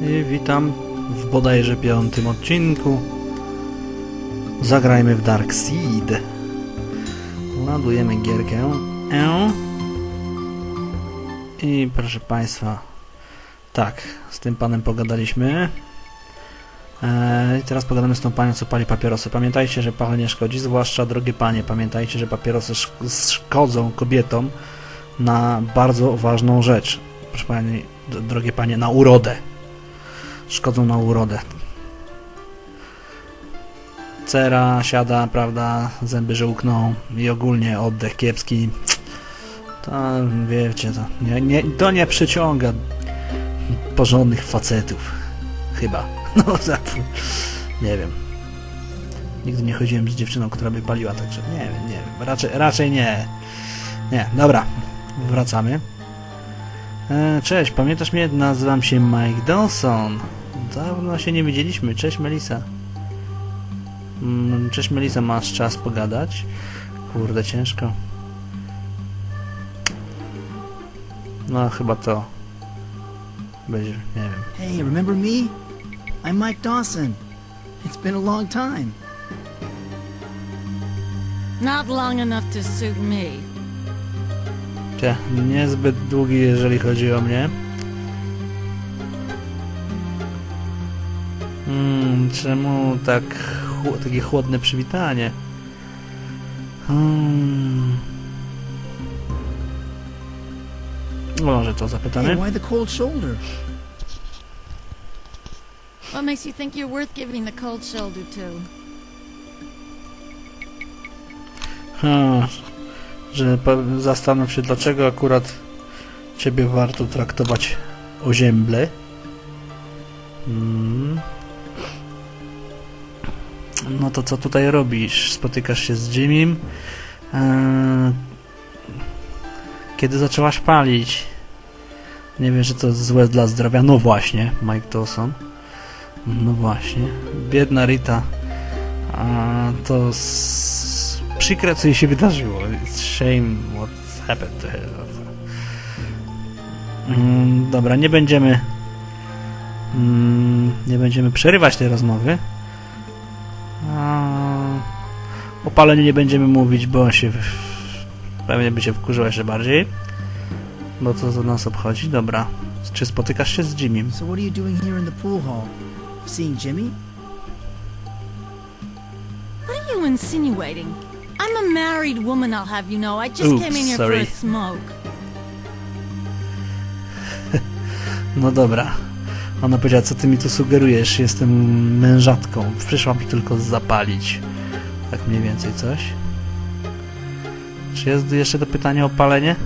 I witam w bodajże piątym odcinku. Zagrajmy w Dark Seed. Ładujemy gierkę. E. I proszę Państwa, tak, z tym panem pogadaliśmy. E, I teraz pogadamy z tą panią, co pali papierosy. Pamiętajcie, że palenie szkodzi, zwłaszcza drogie panie. Pamiętajcie, że papierosy szk- szkodzą kobietom na bardzo ważną rzecz. Proszę pani, drogie panie, na urodę. Szkodzą na urodę. Cera siada, prawda, zęby żółkną i ogólnie oddech kiepski. To wiecie, to nie, nie, to nie przyciąga porządnych facetów. Chyba. No, za- nie wiem. Nigdy nie chodziłem z dziewczyną, która by paliła, także nie wiem, nie wiem. Raczej, raczej nie. Nie, dobra. Wracamy. E, cześć, pamiętasz mnie? Nazywam się Mike Dawson. Dawno się nie widzieliśmy. Cześć Melisa. Mm, Cześć Melisa, masz czas pogadać? Kurde, ciężko. No, chyba to. Będzie, nie wiem. Hey, remember me? I'm Mike Dawson. It's been a long time. Not long enough to suit me. Cie, niezbyt długi, jeżeli chodzi o mnie. Czemu tak takie chłodne przywitanie? Hmm. Może to Hey, zapytamy? why the cold shoulder? What makes you think you're worth giving the cold shoulder to? Hmm, że zastanów się, dlaczego akurat ciebie warto traktować ozięble. Hmm. No to co tutaj robisz? Spotykasz się z Jimmym? Eee, kiedy zaczęłaś palić? Nie wiem, że to złe dla zdrowia. No właśnie, Mike Dawson. No właśnie. Biedna Rita. A to przykre, co jej się wydarzyło. It's shame what happened to her. Mm, dobra, nie będziemy mm, nie będziemy przerywać tej rozmowy. O paleniu nie będziemy mówić, bo on się pewnie by się wkurzył jeszcze bardziej. Bo co to nas obchodzi? Dobra. Czy spotykasz się z Jimmym? So what are you doing here in the pool hall? Seeing Jimmy? What are you insinuating? I'm a married woman, I'll have you know. I just Oops, came in here sorry. for a smoke. No dobra. Ona powiedziała, co ty mi tu sugerujesz? Jestem mężatką. Przyszłam mi tylko zapalić. Tak mniej więcej coś. Czy jest jeszcze to pytanie o palenie?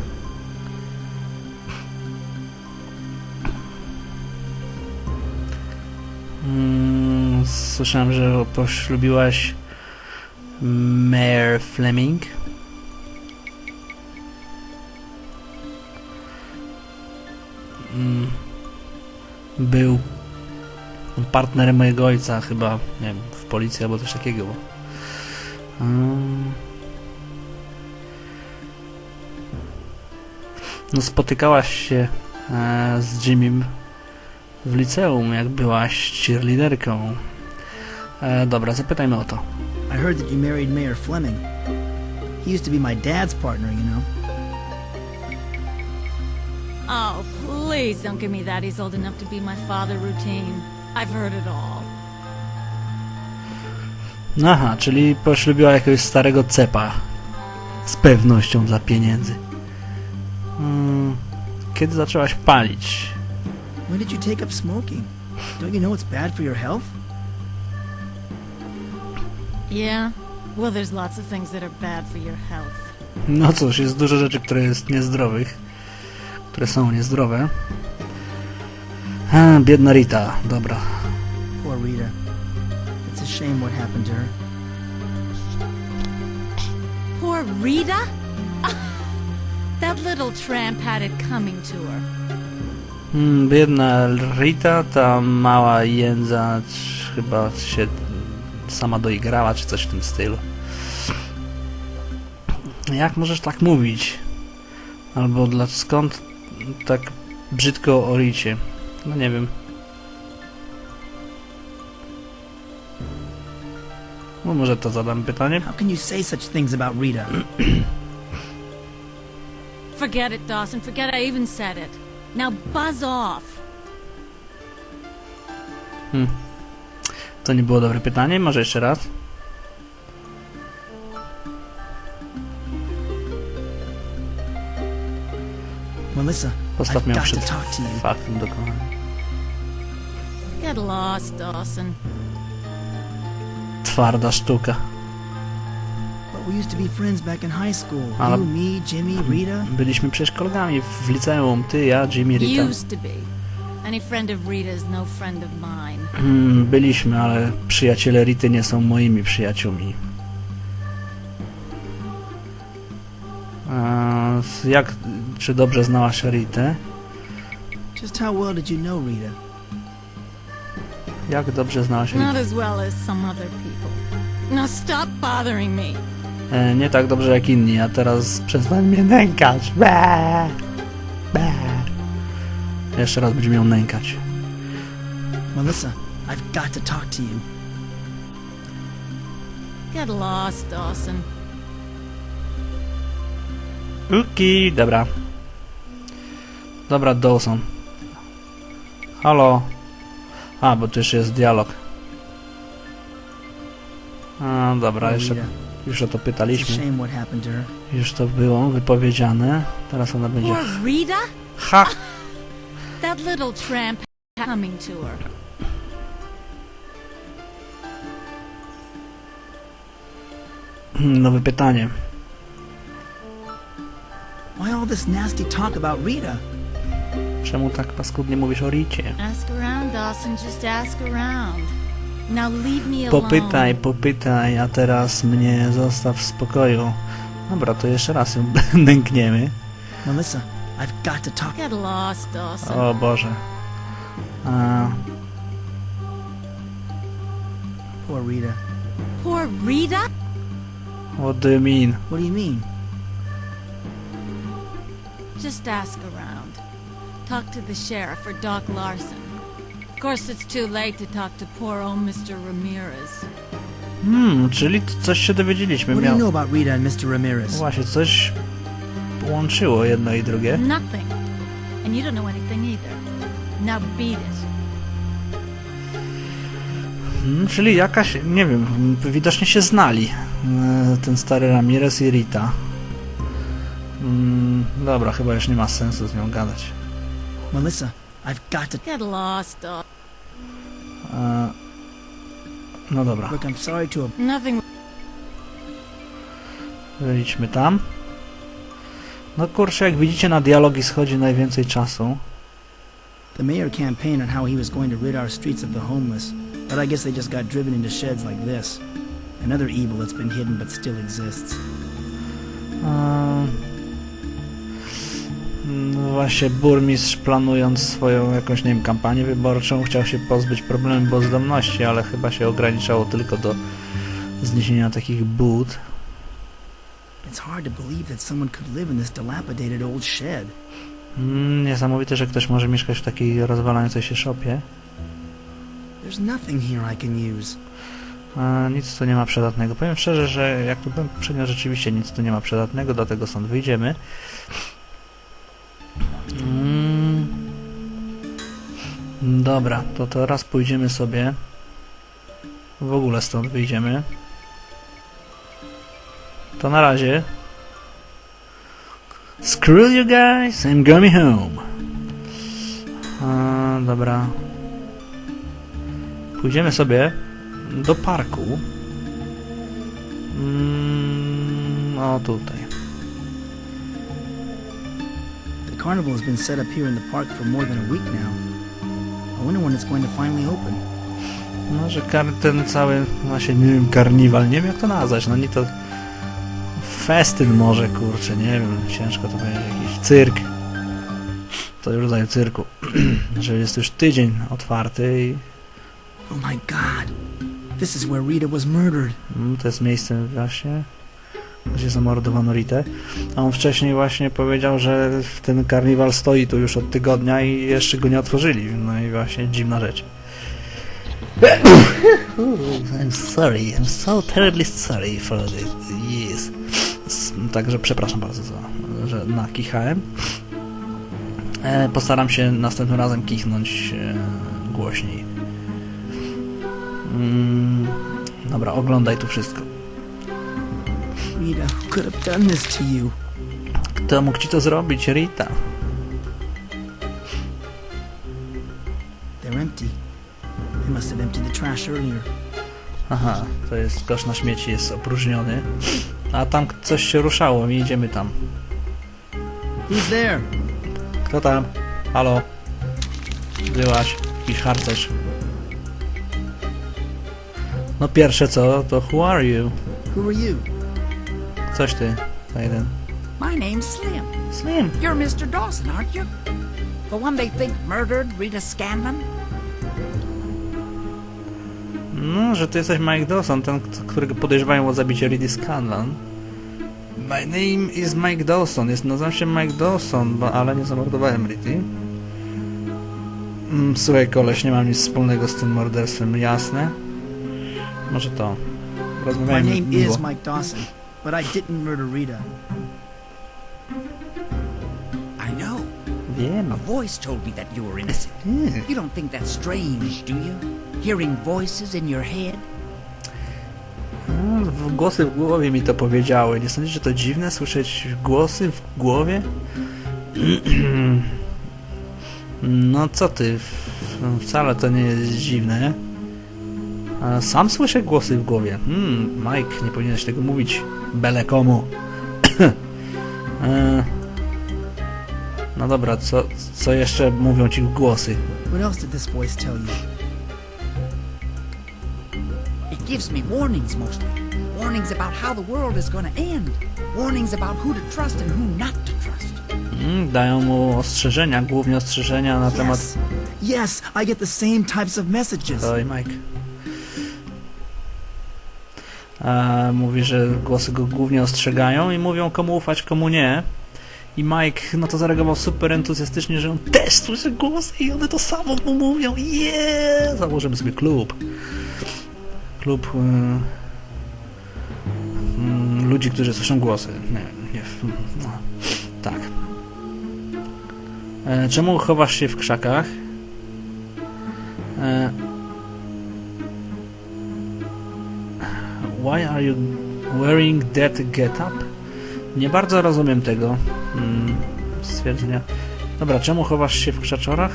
Mm, słyszałem, że poślubiłaś Mayor Fleming. Był partnerem mojego ojca chyba, nie wiem, w policji albo coś takiego. Mm. No spotykałaś się e, z Jimmym w liceum, jak byłaś cheerleaderką. E, dobra, zapytajmy o to. I heard that you married Mayor Fleming. He used to be my dad's partner, you know. Please don't give me that. He's old enough to be my father routine. I've heard it all. Aha, czyli poślubiła jakiegoś starego cepa. Z pewnością dla pieniędzy. Mm, kiedy zaczęłaś palić? When did you take up smoking? Don't you know it's bad for your health? Yeah? Well, there's lots of things that are bad for your health. No cóż, jest dużo rzeczy, które jest niezdrowych. Które są niezdrowe. A, biedna Rita, dobra. Poor Rita. It's a shame what happened to her. Poor Rita? that little tramp had it coming to her. Mm, biedna Rita, ta mała jędza chyba się sama doigrała, czy coś w tym stylu. Jak możesz tak mówić? Albo dla, skąd tak brzydko o Ricie. No nie wiem. No może to zadam pytanie. How can you say such things about Rita? Forget it, Dawson. Forget I even said it. Now buzz off. Hmm. To nie było dobre pytanie. Może jeszcze raz. Melissa, Postaw I've miał got to przed talk to you. faktem dokonanym. Get lost, Dawson. Twarda sztuka. But we used to be friends back in high school. Ale- You, me, Jimmy, Rita. Byliśmy przecież kolegami w liceum, ty, ja, Jimmy, Rita. Used to be. Any friend of Rita's no friend of mine. Mm, Byliśmy, ale przyjaciele Rity nie są moimi przyjaciółmi. Eee, jak, czy dobrze znałaś Ritę? Just how well did you know Rita? Jak dobrze znałaś Not Ritę? as well as some other people. Now stop bothering me. E, nie tak dobrze jak inni, a teraz przestań mnie nękać. Be, be. Jeszcze raz będzie miał nękać. Melissa, I've got to talk to you. Get lost, Dawson. Uki, dobra. Dobra, Dawson. Halo. A, bo tu jeszcze jest dialog. A, dobra, jeszcze już o to pytaliśmy. shame what happened to her. Już to było wypowiedziane. Teraz ona będzie... Ha! That little tramp coming to her. Nowe pytanie. Why all this nasty talk about Rita? Czemu tak paskudnie mówisz o Ricie? Popytaj, popytaj, a teraz mnie zostaw w spokoju. Dobra, to jeszcze raz ją nękniemy. Melissa, I've got to talk. Get lost, Dawson. O Boże. A, Poor Rita. Poor Rita? what do you mean? What do you mean? Just ask around. Talk to the sheriff or Doc Larson. Of course, it's too late to talk to poor old Mr. Ramirez. Hmm, czyli coś się dowiedzieliśmy. What do you Miał... know about Rita and Mr. Ramirez? Właśnie, coś łączyło jedno i drugie. Nothing. And you don't know anything either. Now beat it. Hmm, czyli jakaś, nie wiem, widocznie się znali. e, Ten stary Ramirez i Rita. Mm, dobra, chyba już nie ma sensu z nią gadać. Melissa, I've got to. Get lost. E, uh, no dobra, Look, I'm sorry to. Nothing. idźmy tam. No kurczę, jak widzicie na dialogi schodzi najwięcej czasu. The mayor campaigned on how he was going to rid our streets of the homeless, but I guess they just got driven into sheds like this. Another evil that's been hidden but still exists. Eee, No właśnie, burmistrz planując swoją jakąś, nie wiem, kampanię wyborczą chciał się pozbyć problemu bezdomności, ale chyba się ograniczało tylko do zniesienia takich bud. It's hard to believe that someone could live in this dilapidated old shed. Mm, niesamowite, że ktoś może mieszkać w takiej rozwalającej się szopie. There's nothing here I can use. A, nic tu nie ma przydatnego. Powiem szczerze, że jak tu byłem poprzednio, rzeczywiście nic tu nie ma przydatnego, dlatego stąd wyjdziemy. Dobra, to teraz pójdziemy sobie. W ogóle stąd wyjdziemy. To na razie. Screw you guys, I'm going home. A, dobra. Pójdziemy sobie do parku. Mm, o tutaj. The carnival has been set up here in the park for more than a week now. Wonder when it's going to finally open. No, że kar ten cały, właśnie nie wiem, karniwal, nie wiem jak to nazwać, no nie to festyn może, kurczę, nie wiem, ciężko to powiedzieć, jakiś cyrk. To rodzaju cyrku, że jest już tydzień otwarty i Oh my god! This is where Rita was murdered. Mm, To jest miejsce właśnie, gdzie zamordowano Ritę. A on wcześniej właśnie powiedział, że ten karniwal stoi tu już od tygodnia i jeszcze go nie otworzyli. No i właśnie dziwna rzecz. I'm sorry, I'm so terribly sorry for this. Także przepraszam bardzo, za, że nakichałem. E, postaram się następnym razem kichnąć e, głośniej. Mm, dobra, oglądaj tu wszystko. Rita, who could have done this to you? Kto mógł ci to zrobić, Rita? They're empty. They must have emptied the trash earlier. Aha, to jest kosz na śmieci, jest opróżniony. A tam coś się ruszało i idziemy tam. Who's there? Kto tam? Halo? Byłaś? Jakiś harcerz. No pierwsze co, to who are you? Who are you? Coś ty, jeden. My name's Slim. Slim. You're Mr. Dawson, aren't you? The one they think murdered Rita Scanlon? No, że ty jesteś Mike Dawson, ten, którego podejrzewają o zabicie Lady Scanlon. My name is Mike Dawson, jest, nazywam się Mike Dawson, bo, ale nie zamordowałem Lady. Mm, słuchaj koleś, nie mam nic wspólnego z tym morderstwem, jasne? Może to. My Rozmawiajmy name miło. is Mike Dawson, but I didn't murder Rita. I know. Wiem. A voice told me that you were innocent. You don't think that's strange, do you? Hearing voices in your head? W- Głosy w głowie mi to powiedziały. Nie sądzisz, że to dziwne słyszeć głosy w głowie? No co ty? Wcale to nie jest dziwne. Sam słyszę głosy w głowie. Hmm, Mike, nie powinieneś tego mówić. Bele komu. E, no dobra, co, co jeszcze mówią ci głosy? What else did this voice tell you? It gives me warnings mostly. Warnings about how the world is to end. Warnings about who to trust and who not to trust. Mm, dają mu ostrzeżenia, głównie ostrzeżenia na temat Yes. Yes, I get the same types of messages. Oj, Mike. A, mówi, że głosy go głównie ostrzegają i mówią komu ufać, komu nie. I Mike, no to zareagował super entuzjastycznie, że on też słyszy głosy i one to samo mu mówią. Yeah! Założymy sobie klub. Klub y, mm, ludzi, którzy słyszą głosy. Nie, nie, no, tak. E, czemu chowasz się w krzakach? E, Why are you wearing that get-up? Nie bardzo rozumiem tego mm, stwierdzenia. Dobra, czemu chowasz się w krzaczorach?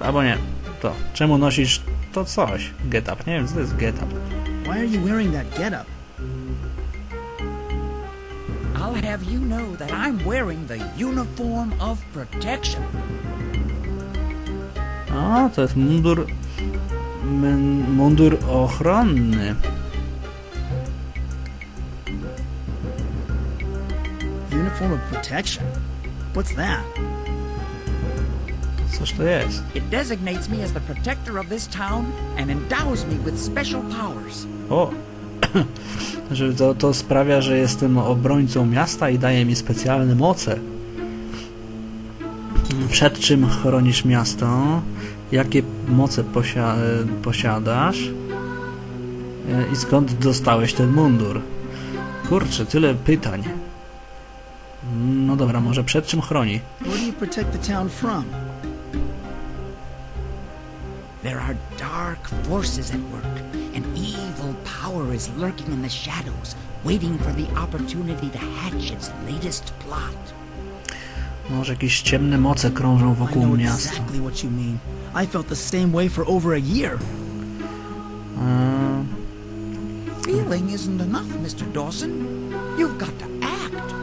Albo nie, to. Czemu nosisz to coś? Get-up. Nie wiem, co to jest get-up. Why are you wearing that getup? I'll have you know that I'm wearing the uniform of protection. A, to jest mundur... mundur ochronny. Uniform of protection? What's that? Cóż to jest? It designates me as the protector of this town and endows me with special powers. O! że to, to sprawia, że jestem obrońcą miasta i daje mi specjalne moce. Przed czym chronisz miasto? Jakie moce posia posiadasz? E, I skąd dostałeś ten mundur? Kurczę, tyle pytań. No dobra, może przed czym chroni? There are dark forces at work. An evil power is lurking in the shadows, waiting for the opportunity to hatch its latest plot. Może jakieś ciemne moce krążą wokół miasta. I felt the same way for over a year. E, Feeling isn't enough, Mr. Dawson. You've got to act.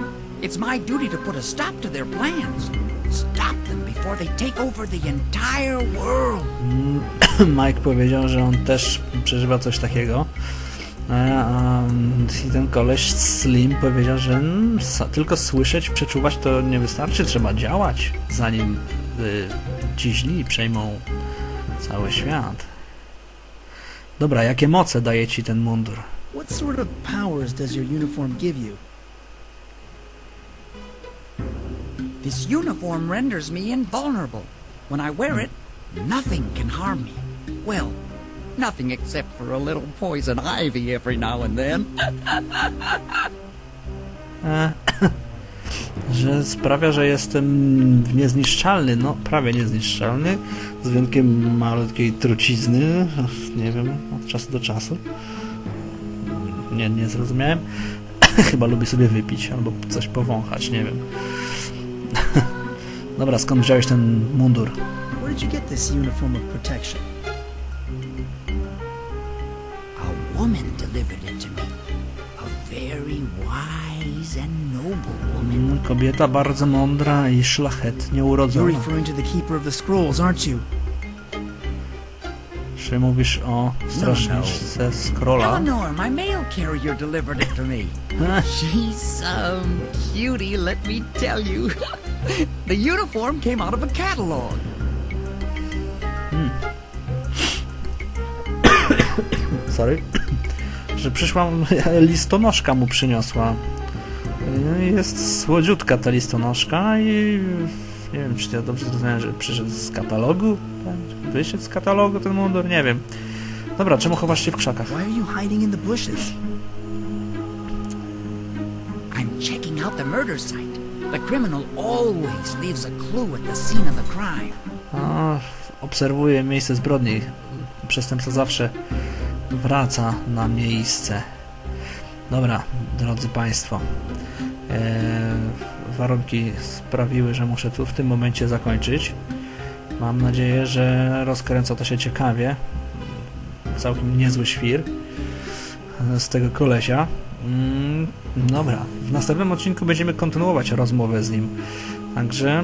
It's my duty to put a stop to their plans. Stop them before they take over the entire world. Mike powiedział, że on też przeżywa coś takiego. E, a, I ten koleś Slim powiedział, że tylko słyszeć, przeczuwać to nie wystarczy, trzeba działać, zanim y, ci źli przejmą cały świat. Dobra, jakie moce daje ci ten mundur? What sort of powers does your uniform give you? This uniform renders me invulnerable. When I wear it, nothing can harm me. Well, nothing except for a little poison ivy every now and then. E, że sprawia, że jestem niezniszczalny, no prawie niezniszczalny, z wyjątkiem malutkiej trucizny, nie wiem, od czasu do czasu. Nie, nie zrozumiałem. Chyba lubię sobie wypić albo coś powąchać, nie wiem. Dobra, skąd wziąłeś ten mundur? Where did you get this uniform of protection? Woman delivered it to me. A very wise and noble woman. Kobieta bardzo mądra i szlachetnie You're referring to the Keeper of the Scrolls, aren't you? Czy mówisz o strażniczce Skrola? Eleanor, my mail carrier delivered it to me. She's some cutie, let me tell you. the uniform came out of a catalog. Sorry. Że przyszła, listonoszka mu przyniosła. I Jest słodziutka ta listonoszka i nie wiem, czy ja dobrze zrozumiałem, że przyszedł z katalogu? Tak? Wyszedł z katalogu ten mundur? Nie wiem. Dobra, czemu chowasz się w krzakach? Why are you hiding in the bushes? I'm checking out the murder site. The criminal always leaves a clue at the scene of the crime. A, obserwuję miejsce zbrodni. Przestępca zawsze wraca na miejsce. Dobra, drodzy Państwo. E, warunki sprawiły, że muszę tu w tym momencie zakończyć. Mam nadzieję, że rozkręca to się ciekawie. Całkiem niezły świr z tego kolesia. Mm, dobra, w następnym odcinku będziemy kontynuować rozmowę z nim. Także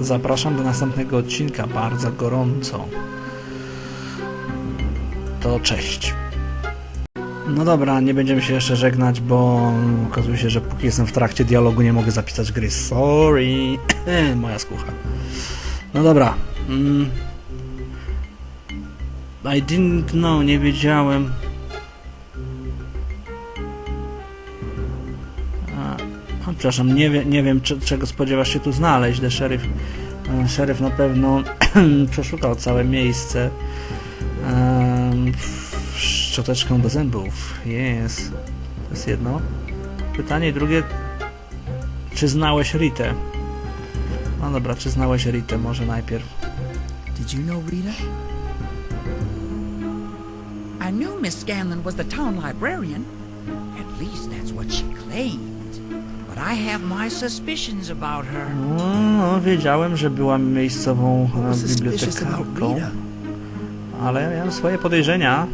Zapraszam do następnego odcinka bardzo gorąco. To cześć. No dobra, nie będziemy się jeszcze żegnać, bo okazuje się, że póki jestem w trakcie dialogu nie mogę zapisać gry. Sorry. Moja skucha. No dobra. Mm. I didn't know, nie wiedziałem. A, przepraszam, nie, wie, nie wiem, czego spodziewasz się tu znaleźć. The Sheriff, e, szeryf na pewno przeszukał całe miejsce. Szczoteczkę do zębów. Jest. To jest jedno. Pytanie drugie. Czy znałeś Ritę? No dobra, czy znałeś Ritę może najpierw? Did you know Rita? I knew Miss Scanlon was the town librarian. At least that's what she claimed. But I have my suspicions about her. No, wiedziałem, że była miejscową bibliotekarką, Ale miałem swoje podejrzenia.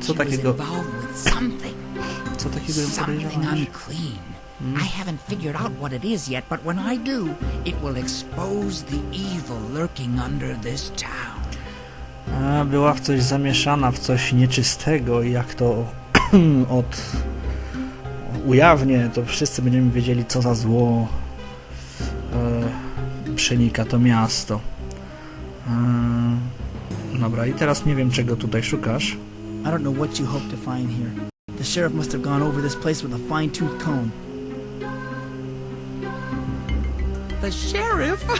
Co takiego, co takiego Something podejrzewasz? unclean. I haven't figured out what it is yet, but when I do, it will expose the evil lurking under this town. A, była w coś zamieszana, w coś nieczystego i jak to od ujawnię, to wszyscy będziemy wiedzieli, co za zło e, przenika to miasto. E, dobra, i teraz nie wiem, czego tutaj szukasz. I don't know what you hope to find here. The sheriff must have gone over this place with a fine-tooth comb. The sheriff?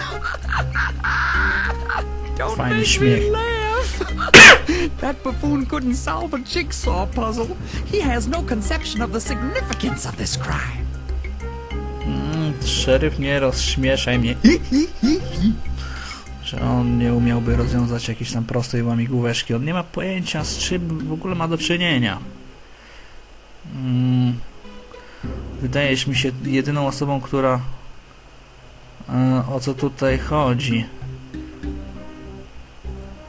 Don't Fajny make śmiech. me laugh. that buffoon couldn't solve a jigsaw puzzle. He has no conception of the significance of this crime. Mm, szeryf, nie rozśmieszaj mnie. Że on nie umiałby rozwiązać jakiejś tam prostej łamigłóweczki. On nie ma pojęcia, z czym w ogóle ma do czynienia. Mm, wydajesz mi się jedyną osobą, która... E, o co tutaj chodzi?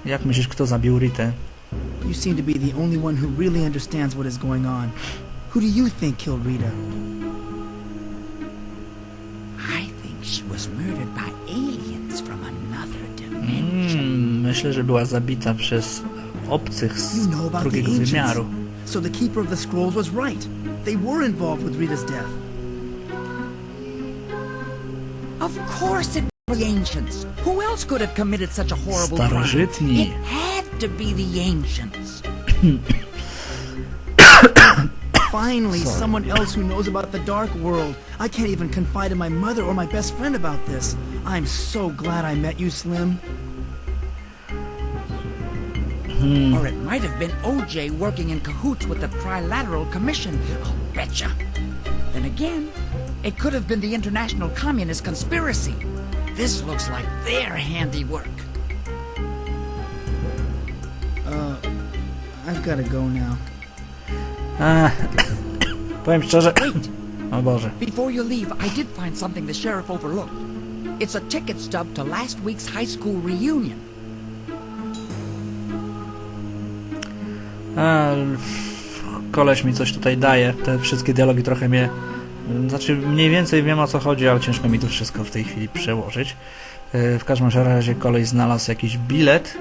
Jak myślisz, kto zabił Ritę? You seem to be the only one who really understands what is going on. Who do you think killed Rita? Myślę, że była zabita przez obcych z drugiego wymiaru. So the Keeper of the Scrolls was right. They were involved with Rita's death. Of course it was the ancients. Who else could have committed such a horrible crime? It had to be the ancients. Finally, someone else who knows about the dark world. I can't even confide in my mother or my best friend about this. I'm so glad I met you, Slim. Hmm. Or it might have been OJ working in cahoots with the Trilateral Commission. I'll betcha. Then again, it could have been the International Communist Conspiracy. This looks like their handiwork. Uh, I've gotta go now. Eee, powiem szczerze... Wait, O Boże. before you leave, I did find something the sheriff overlooked. It's a ticket stub to last week's high school reunion. Eee, koleś mi coś tutaj daje. Te wszystkie dialogi trochę mnie... Znaczy, mniej więcej wiem o co chodzi, ale ciężko mi to wszystko w tej chwili przełożyć. E, W każdym razie koleś znalazł jakiś bilet,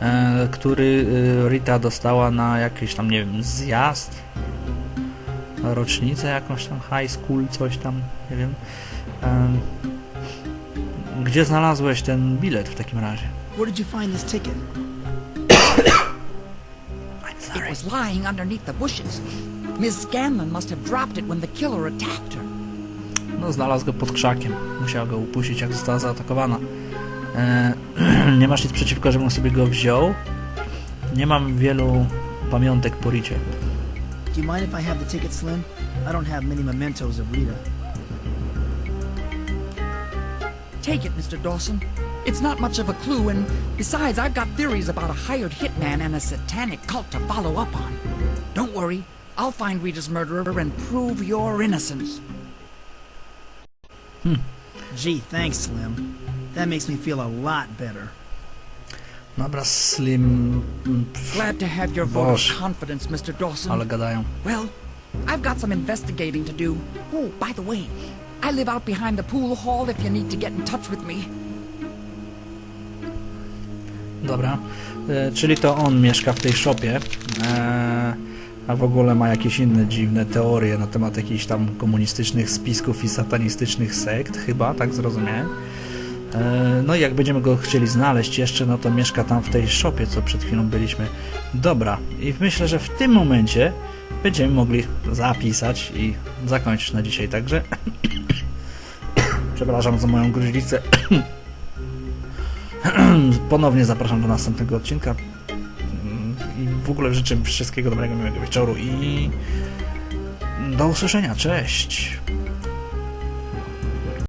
e, który e, Rita dostała na jakiś tam, nie wiem, zjazd, rocznicę jakąś tam, high school, coś tam, nie wiem. Em, Gdzie znalazłeś ten bilet w takim razie? Where did you find this ticket? It was lying underneath the bushes. Miss Scanlon must have dropped it when the killer attacked her. No, znalazł go pod krzakiem. Musiał go upuścić, jak została zaatakowana. E, nie masz nic przeciwko, żebym sobie go wziął. Nie mam wielu pamiątek po Ricie. Do you mind if I have the ticket, Slim? I don't have many mementos of Rita. Take it, Mr. Dawson. It's not much of a clue, and besides, I've got theories about a hired hitman and a satanic cult to follow up on. Don't worry, I'll find Rita's murderer and prove your innocence. Hmm. Gee, thanks, Slim. That makes me feel a lot better. Dobra, Slim... mm, pff, Glad to have your vote of confidence, Mr. Dawson. Ale gadają. Well, I've got some investigating to do. Oh, by the way, I live out behind the pool hall if you need to get in touch with me. Dobra. E, czyli to on mieszka w tej szopie. E, a w ogóle ma jakieś inne dziwne teorie na temat jakichś tam komunistycznych spisków i satanistycznych sekt, chyba, tak zrozumiałem. E, no i jak będziemy go chcieli znaleźć jeszcze, no to mieszka tam w tej szopie, co przed chwilą byliśmy. Dobra, i myślę, że w tym momencie będziemy mogli zapisać i zakończyć na dzisiaj, także przepraszam za moją gruźlicę. Ponownie zapraszam do następnego odcinka Mm, i w ogóle życzę wszystkiego dobrego, miłego wieczoru i do usłyszenia. Cześć!